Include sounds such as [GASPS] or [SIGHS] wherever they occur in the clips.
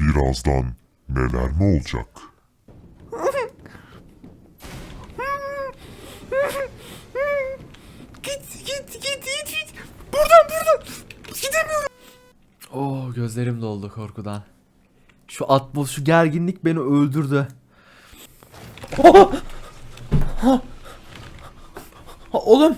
Birazdan neler mi olacak? [LAUGHS] Git git git git git. Buradan buradan. Gidemiyorum. Oh gözlerim doldu korkudan. Şu atmos şu gerginlik beni öldürdü. Oh! Ha! Ha, Oğlum.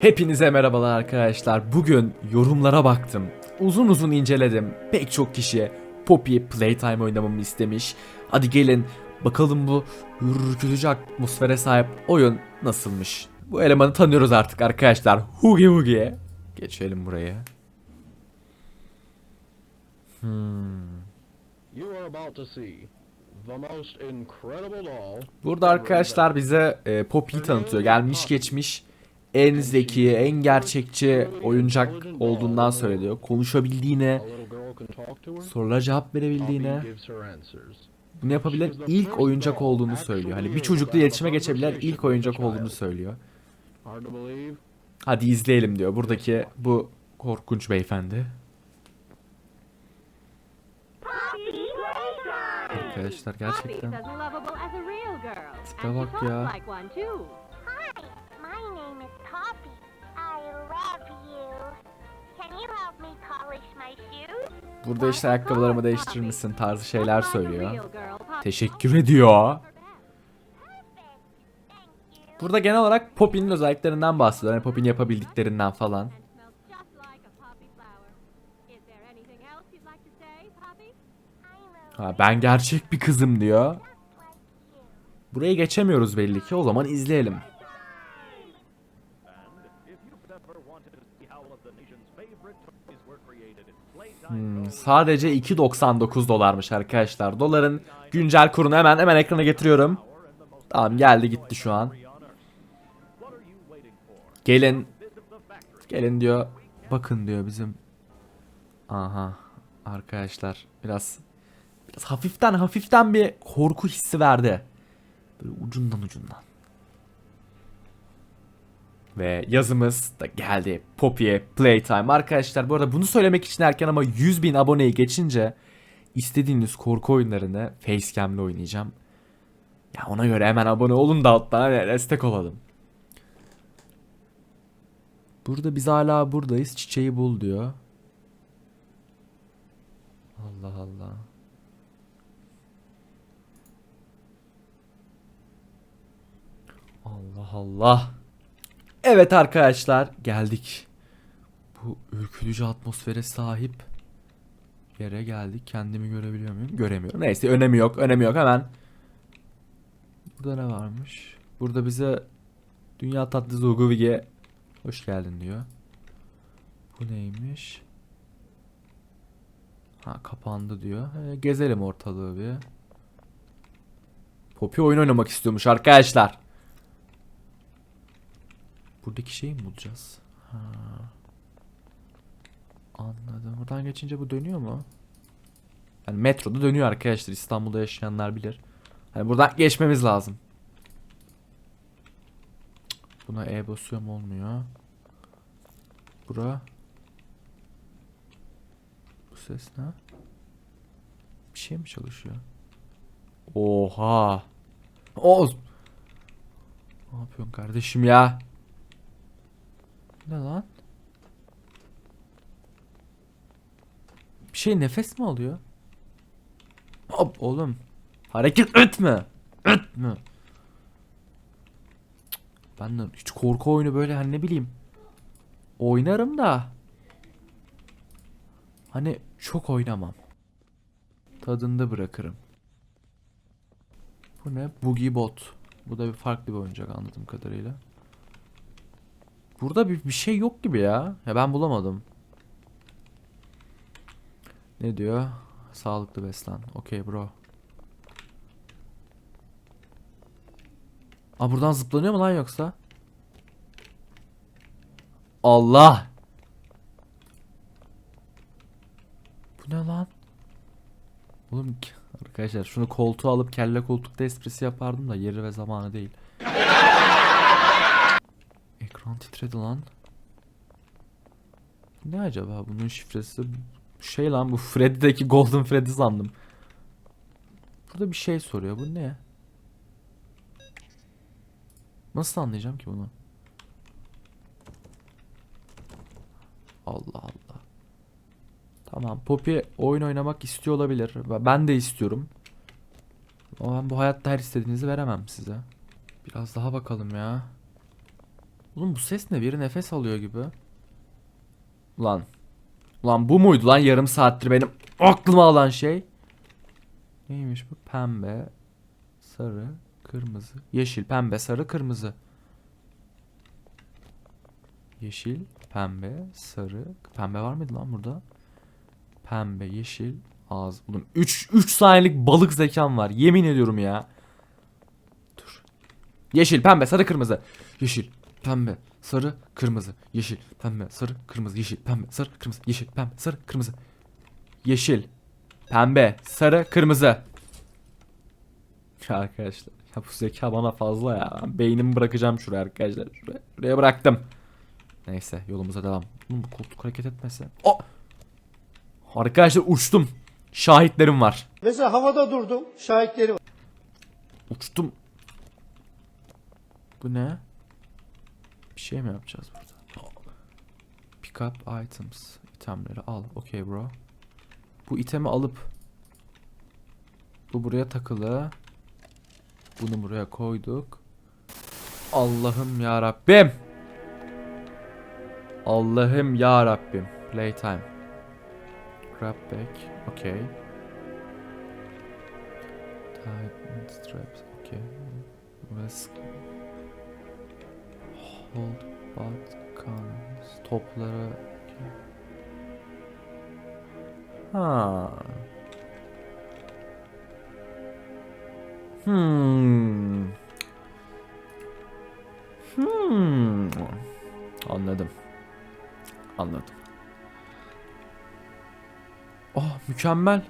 Hepinize merhabalar arkadaşlar. Bugün yorumlara baktım. Uzun uzun inceledim. Pek çok kişi Poppy Playtime oynamamı istemiş. Hadi gelin bakalım bu ürkütücü atmosfere sahip oyun nasılmış. Bu elemanı tanıyoruz artık arkadaşlar. Hugi Hugi'ye. Geçelim buraya. Doll. Burada arkadaşlar bize e, Poppy'yi tanıtıyor. Gelmiş geçmiş en zeki, en gerçekçi oyuncak olduğundan söylüyor. Konuşabildiğine, sorulara cevap verebildiğine, bunu yapabilen ilk oyuncak olduğunu söylüyor. Hani bir çocukla iletişime geçebilen ilk oyuncak olduğunu söylüyor. Hadi izleyelim diyor. Buradaki bu korkunç beyefendi. Arkadaşlar gerçekten. Tipe bak ya. Burada işte ayakkabılarımı değiştirir misin tarzı şeyler söylüyor. Teşekkür ediyor. Burada genel olarak Poppy'nin özelliklerinden bahsediyor. Hani Poppy'nin yapabildiklerinden falan. Ha, ben gerçek bir kızım diyor. Burayı geçemiyoruz belli ki. O zaman izleyelim. Hmm, sadece 2.99 dolarmış arkadaşlar. Doların güncel kurunu hemen hemen ekrana getiriyorum. Tamam geldi gitti şu an. Gelin. Gelin diyor. Bakın diyor bizim. Aha. Arkadaşlar biraz biraz hafiften hafiften bir korku hissi verdi. Böyle ucundan ucundan. Ve yazımız da geldi. Poppy'e Playtime. Arkadaşlar bu arada bunu söylemek için erken ama 100 bin aboneyi geçince istediğiniz korku oyunlarını facecam'le oynayacağım. Ya ona göre hemen abone olun da alttan hani destek olalım. Burada biz hala buradayız. Çiçeği bul diyor. Allah Allah. Allah Allah. Evet arkadaşlar geldik. Bu ürkütücü atmosfere sahip yere geldik. Kendimi görebiliyor muyum? Göremiyorum. Neyse önemi yok. Önemi yok hemen. Burada ne varmış? Burada bize Dünya Tatlısı Uguvi'ye hoş geldin diyor. Bu neymiş? Ha kapandı diyor. E, gezelim ortalığı bir. Poppy oyun oynamak istiyormuş arkadaşlar. Buradaki şeyi mi bulacağız? Ha. Anladım. Buradan geçince bu dönüyor mu? Yani metroda dönüyor arkadaşlar. İstanbul'da yaşayanlar bilir. Hani buradan geçmemiz lazım. Buna E basıyorum olmuyor. Bura. Bu ses ne? Bir şey mi çalışıyor? Oha. Oz. Ne yapıyorsun kardeşim ya? Ne lan? Bir şey nefes mi alıyor? Hop oğlum. Hareket etme. Etme. Ben de hiç korku oyunu böyle hani ne bileyim. Oynarım da. Hani çok oynamam. Tadında bırakırım. Bu ne? Boogie Bot. Bu da bir farklı bir oyuncak anladığım kadarıyla. Burada bir, bir şey yok gibi ya. Ya ben bulamadım. Ne diyor? Sağlıklı beslen. Okey bro. Aa buradan zıplanıyor mu lan yoksa? Allah! Bu ne lan? Oğlum arkadaşlar şunu koltuğa alıp kelle koltukta esprisi yapardım da yeri ve zamanı değil. Titredi lan. Ne acaba bunun şifresi? Şey lan bu Freddy'deki Golden Freddy sandım. Burada bir şey soruyor. Bu ne? Nasıl anlayacağım ki bunu? Allah Allah. Tamam. Poppy oyun oynamak istiyor olabilir. Ben de istiyorum. Ama ben bu hayatta her istediğinizi veremem size. Biraz daha bakalım ya. Oğlum bu ses ne? Biri nefes alıyor gibi. Lan. Lan bu muydu lan yarım saattir benim aklıma alan şey? Neymiş bu? Pembe, sarı, kırmızı, yeşil, pembe, sarı, kırmızı. Yeşil, pembe, sarı. Pembe var mıydı lan burada? Pembe, yeşil, ağız. Oğlum 3 3 saniyelik balık zekam var. Yemin ediyorum ya. Dur. Yeşil, pembe, sarı, kırmızı. Yeşil, pembe, sarı, kırmızı. Yeşil, pembe, sarı, kırmızı. Yeşil, pembe, sarı, kırmızı. Yeşil, pembe, sarı, kırmızı. Yeşil, pembe, sarı, kırmızı. Ya arkadaşlar. Ya bu zeka bana fazla ya. Ben beynimi bırakacağım şuraya arkadaşlar. Şuraya, şuraya bıraktım. Neyse yolumuza devam. Oğlum bu koltuk hareket etmese. Oh! Arkadaşlar uçtum. Şahitlerim var. Mesela havada durdum, şahitleri var. Uçtum. Bu ne? Şey mi yapacağız burada? Pick up items. İtemleri al. Okay bro. Bu itemi alıp bu buraya takılı. Bunu buraya koyduk. Allah'ım ya Rabbim. Allah'ım ya Rabbim. Playtime. Grab back. Okay. Tighten straps. Okay. Risk. Hold buttons. Toplara. Ha. Hmm. Hmm. Anladım. Anladım. Oh mükemmel.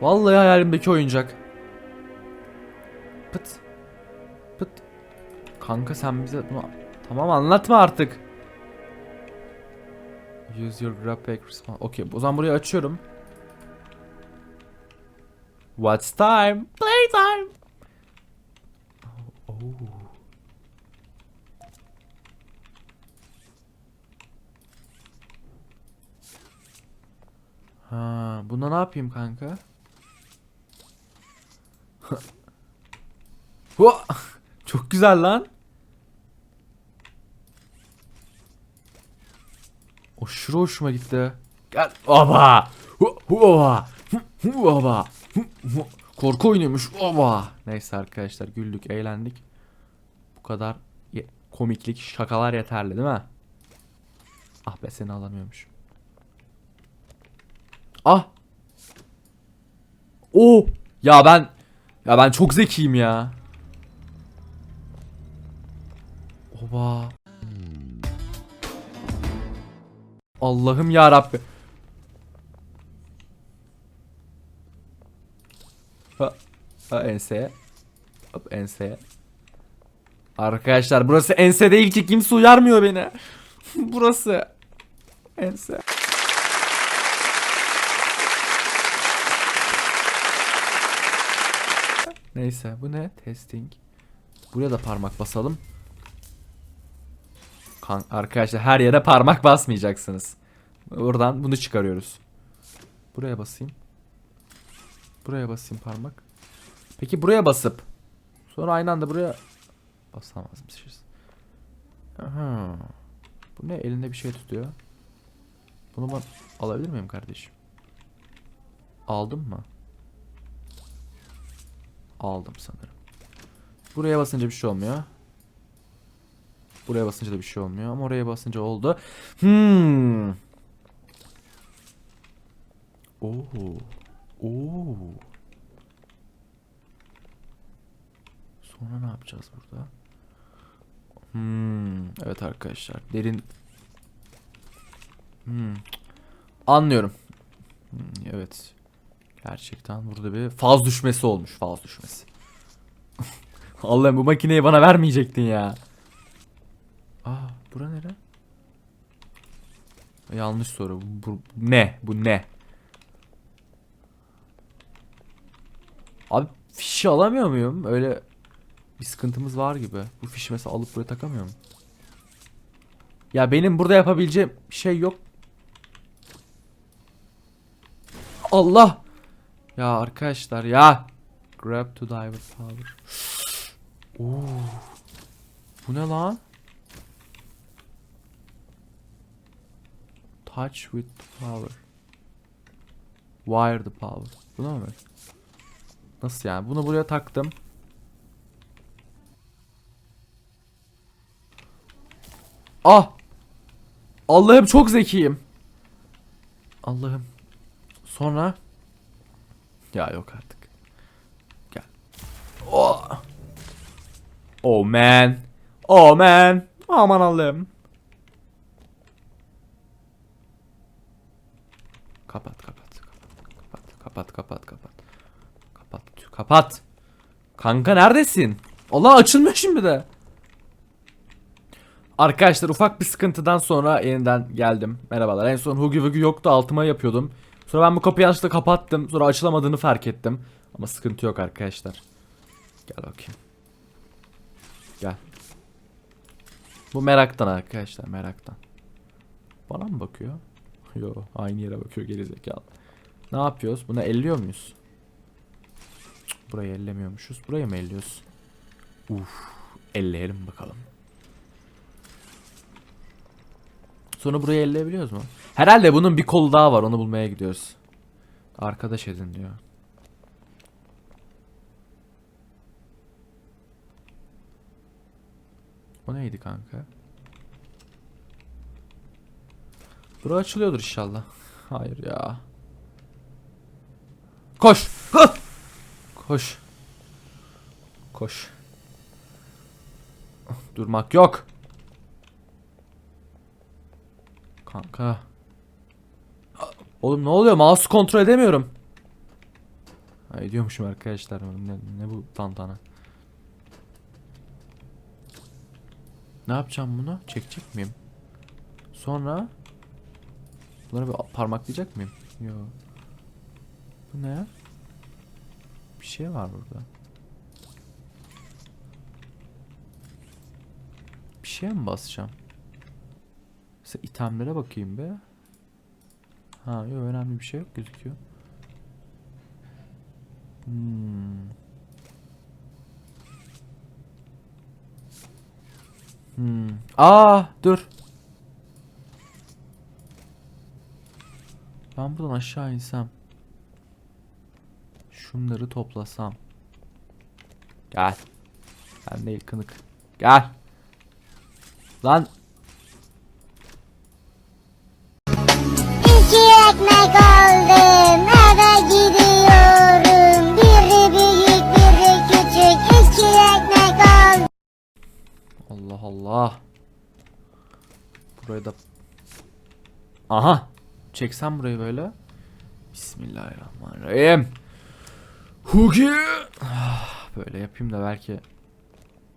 Vallahi hayalimdeki oyuncak. Pıt. Pıt. Kanka sen bize bunu tamam anlatma artık. Use your grab pack response. Okey o zaman burayı açıyorum. What's time? Playtime. Oh. Ha, bunda ne yapayım kanka? [LAUGHS] Çok güzel lan. Aşırı hoşuma gitti. Gel. Oba. Hu- hu- Korku oynuyormuş. Oba. Neyse arkadaşlar güldük, eğlendik. Bu kadar komiklik, şakalar yeterli değil mi? Ah be seni alamıyormuş. Ah. Oo. Ya ben ya ben çok zekiyim ya. Oba. Allah'ım ya Rabbi. Ha, ha. Hop enseye. Arkadaşlar burası ense değil ki kimse uyarmıyor beni. [LAUGHS] burası ense. Neyse bu ne? Testing. Buraya da parmak basalım. Kan arkadaşlar her yere parmak basmayacaksınız. Buradan bunu çıkarıyoruz. Buraya basayım. Buraya basayım parmak. Peki buraya basıp sonra aynı anda buraya basamazmışız. Aha. Bu ne? Elinde bir şey tutuyor. Bunu ben alabilir miyim kardeşim? Aldım mı? Aldım sanırım. Buraya basınca bir şey olmuyor. Buraya basınca da bir şey olmuyor ama oraya basınca oldu. Hmm. Oo. Oo. Sonra ne yapacağız burada? Hmm. Evet arkadaşlar. Derin Hmm. Anlıyorum. Hmm, evet. Gerçekten burada bir faz düşmesi olmuş. Faz düşmesi. [LAUGHS] Allah'ım bu makineyi bana vermeyecektin ya. Aa, bura nere? Yanlış soru. Bu, ne? Bu ne? Abi fişi alamıyor muyum? Öyle bir sıkıntımız var gibi. Bu fişi mesela alıp buraya takamıyor muyum? Ya benim burada yapabileceğim şey yok. Allah! Ya arkadaşlar ya. Grab to diver power. [GASPS] Oo. Bu ne lan? Touch with power. Wire the power. Bu ne mi? Nasıl yani? Bunu buraya taktım. Ah! Allah'ım çok zekiyim. Allah'ım. Sonra ya yok artık. Gel. Oh. Oh man. Oh man. Aman Allah'ım. Kapat kapat. Kapat kapat kapat. Kapat. Kapat. kapat. Kanka neredesin? Allah açılmıyor şimdi de. Arkadaşlar ufak bir sıkıntıdan sonra yeniden geldim. Merhabalar. En son Hugi Vugi yoktu altıma yapıyordum. Sonra ben bu kapıyı açtı kapattım. Sonra açılamadığını fark ettim. Ama sıkıntı yok arkadaşlar. Gel bakayım. Gel. Bu meraktan arkadaşlar meraktan. Bana mı bakıyor? Yo aynı yere bakıyor gerizekalı. Ne yapıyoruz? Buna elliyor muyuz? Cık, Burayı ellemiyormuşuz. Burayı mı elliyoruz? Uf, elleyelim bakalım. Sonra burayı elleyebiliyoruz mu? Herhalde bunun bir kolu daha var. Onu bulmaya gidiyoruz. Arkadaş edin diyor. O neydi kanka? Bura açılıyordur inşallah. Hayır ya. Koş. Hı! Koş. Koş. Durmak yok. Kanka. Oğlum ne oluyor? Mouse kontrol edemiyorum. Ha, ediyormuşum arkadaşlar. Ne, ne bu tantana? Ne yapacağım bunu? Çekecek miyim? Sonra Bunları bir parmaklayacak mıyım? Yo. Bu ne? Bir şey var burada. Bir şeye mi basacağım? Mesela itemlere bakayım be. Ha yok önemli bir şey yok gözüküyor. Hmm. Hmm. Aa dur. Ben buradan aşağı insem. Şunları toplasam. Gel. Ben değil kınık. Gel. Lan. İki ekmek aldım eve gidiyorum. Biri büyük biri küçük iki ekmek aldım. Allah Allah. Burayı da... Aha. Çeksem burayı böyle. Bismillahirrahmanirrahim. Hugi. Ah, Böyle yapayım da belki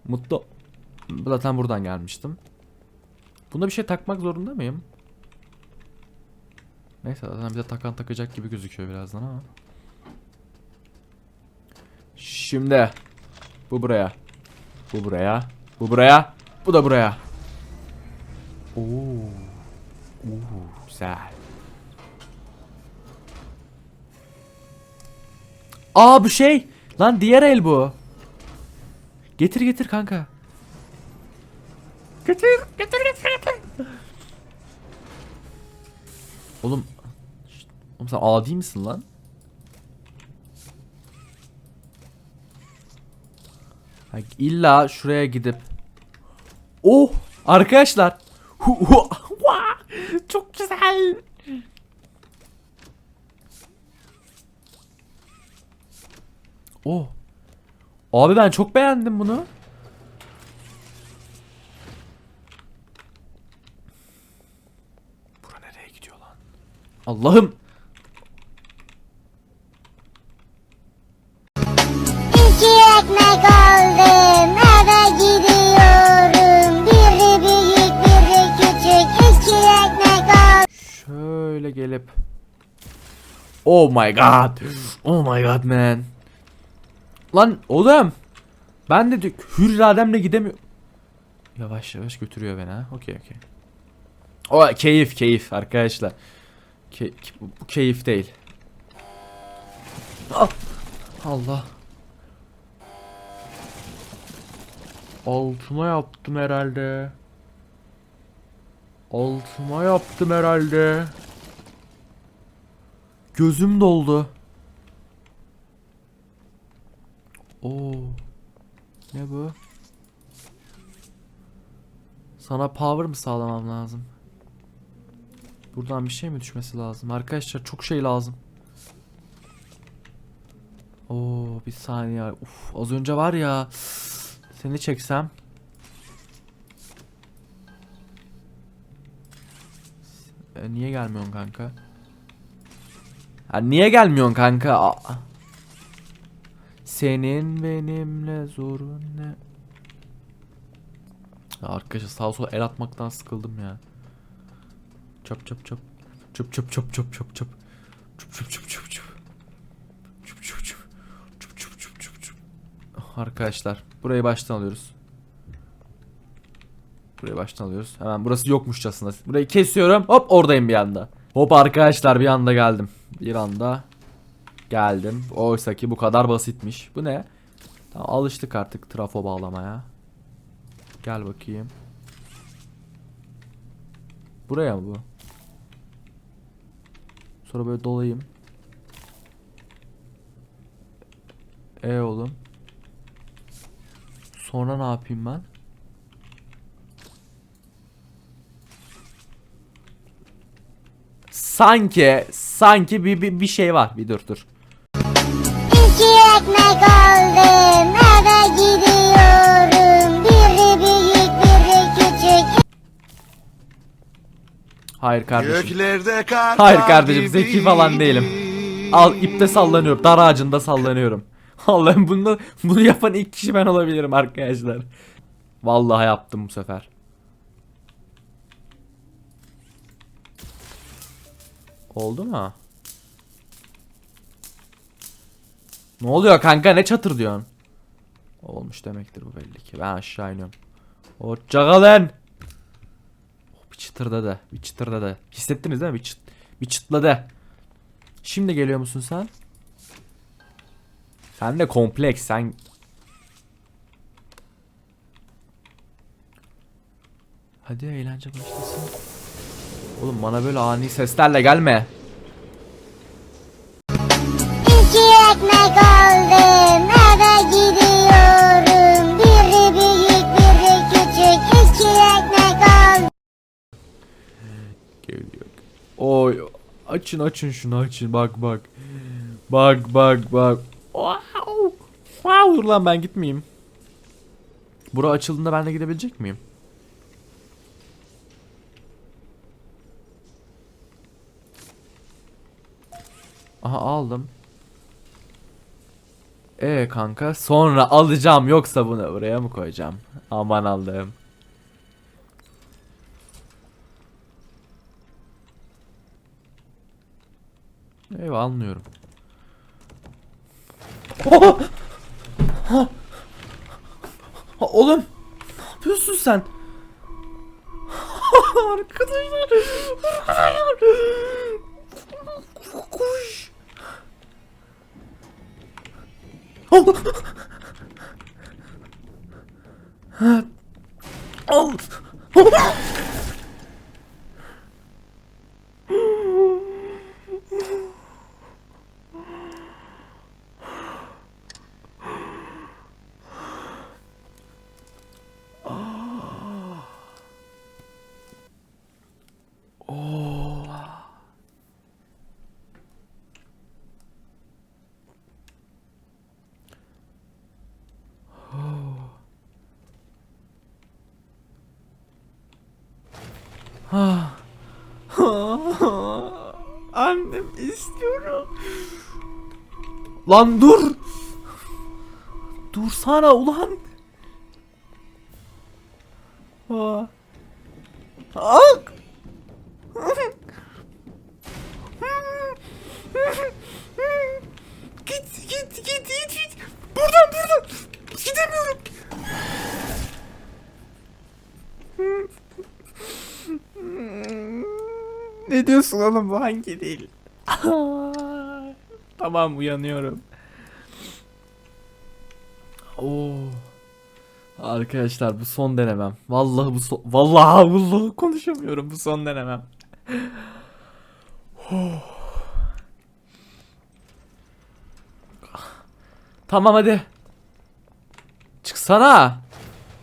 mutlu. Zaten buradan gelmiştim. Bunda bir şey takmak zorunda mıyım? Neyse zaten bize takan takacak gibi gözüküyor birazdan ama. Şimdi bu buraya. Bu buraya. Bu buraya. Bu da buraya. Oo. Oo, güzel. Aa bu şey. Lan diğer el bu. Getir getir kanka. Getir getir getir getir. Oğlum. Şşt, Oğlum sen adi misin lan? Ha, illa şuraya gidip. Oh arkadaşlar. [LAUGHS] Çok güzel. Oh. Abi ben çok beğendim bunu. Bura nereye gidiyor lan? Allah'ım. İki ekmek aldım eve gidiyorum. Biri büyük biri küçük iki ekmek aldım. gelip Oh my god. Oh my god man. Lan oğlum. Ben de hür irademle gidemiyorum. Yavaş yavaş götürüyor beni ha. Okey okey. O keyif keyif arkadaşlar. Ke- bu keyif değil. Ah! Allah. Altıma yaptım herhalde. Altıma yaptım herhalde. Gözüm doldu. Oo. Ne bu? Sana power mı sağlamam lazım? Buradan bir şey mi düşmesi lazım? Arkadaşlar çok şey lazım. Oo bir saniye. Uf az önce var ya. Seni çeksem. E, niye gelmiyorsun kanka? Ha, niye gelmiyorsun kanka? Aa. Senin benimle zorun ne? Ya arkadaşlar sağa sola el atmaktan sıkıldım ya. Çöp çöp çöp. Çöp çöp çöp çöp çöp çöp. Çöp çöp çöp çöp çöp. Çöp çöp çöp. Çöp çöp çöp çöp çöp. Ah, Arkadaşlar burayı baştan alıyoruz. Burayı baştan alıyoruz. Hemen burası yokmuşçasına. Burayı kesiyorum. Hop oradayım bir anda. Hop arkadaşlar bir anda geldim. Bir anda geldim. Oysa ki bu kadar basitmiş. Bu ne? Tamam alıştık artık trafo bağlamaya. Gel bakayım. Buraya mı bu? Sonra böyle dolayayım. E oğlum. Sonra ne yapayım ben? Sanki, sanki bir, bir, bir şey var. Bir dur dur. Ekmek aldım eve gidiyorum. Biri büyük biri küçük. Hayır kardeşim. Göklerde kar Hayır kardeşim zeki falan değilim. Al ipte sallanıyorum. Dar ağacında sallanıyorum. [LAUGHS] Allah'ım bunu, bunu yapan ilk kişi ben olabilirim arkadaşlar. Vallahi yaptım bu sefer. Oldu mu? Ne oluyor kanka ne çatır diyorsun? Olmuş demektir bu belli ki. Ben aşağı iniyorum. Hoşçakalın. Oh, bir çıtırdadı. Bir çıtırdadı. Hissettiniz değil mi? Bir, çıt, bir çıtladı. Şimdi geliyor musun sen? Sen de kompleks. Sen Hadi eğlence başlasın. Oğlum bana böyle ani seslerle gelme. Ekmek aldım eve gidiyorum. Biri büyük biri küçük. İki ekmek aldım. Geliyor. Oy. Açın açın şunu açın. Bak bak. Bak bak bak. Wow. Wow. Dur lan ben gitmeyeyim. Bura açıldığında ben de gidebilecek miyim? Aha aldım. E kanka sonra alacağım yoksa bunu buraya mı koyacağım? Aman Allah'ım. Eyvah almıyorum. Oğlum ne yapıyorsun sen? [LAUGHS] Arkadaşlar. Kuş. Oh! Ha. Al. [LAUGHS] Annem istiyorum. Lan dur. Dursana ulan. Aa. Ak. [LAUGHS] Git git git git git. Buradan buradan. Gidemiyorum. Diyorsun oğlum bu hangi dil? [LAUGHS] tamam uyanıyorum. Oo. Arkadaşlar bu son denemem. Vallahi bu son vallahi vallahi Konuşamıyorum bu son denemem. [SIGHS] Tamam hadi. Çıksana.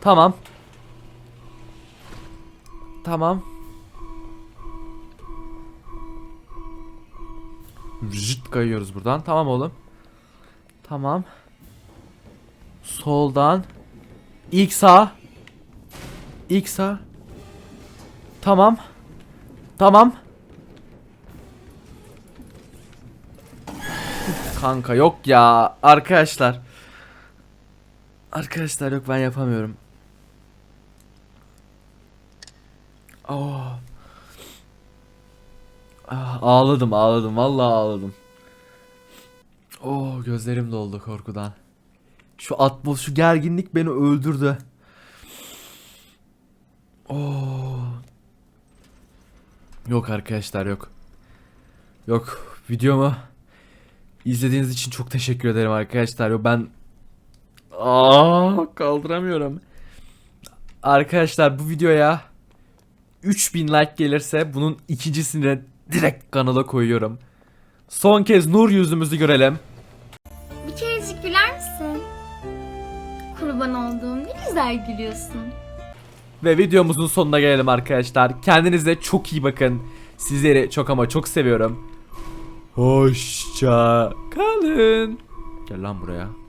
Tamam. Tamam. Jıt kayıyoruz buradan. Tamam oğlum. Tamam. Soldan. İlk sağ. İlk sağ. Tamam. Tamam. Kanka yok ya arkadaşlar. Arkadaşlar yok ben yapamıyorum. Oh. Ah, ağladım ağladım vallahi ağladım. Oh gözlerim doldu korkudan. Şu atmos şu gerginlik beni öldürdü. Oh. Yok arkadaşlar yok. Yok videomu İzlediğiniz için çok teşekkür ederim arkadaşlar. Yo, Ben Aa, kaldıramıyorum. Arkadaşlar bu videoya 3000 like gelirse bunun ikincisini direkt kanala koyuyorum. Son kez nur yüzümüzü görelim. Bir kerecik güler misin? Kurban olduğum ne güzel gülüyorsun. Ve videomuzun sonuna gelelim arkadaşlar. Kendinize çok iyi bakın. Sizleri çok ama çok seviyorum. Hoşça kalın. Gel lan buraya.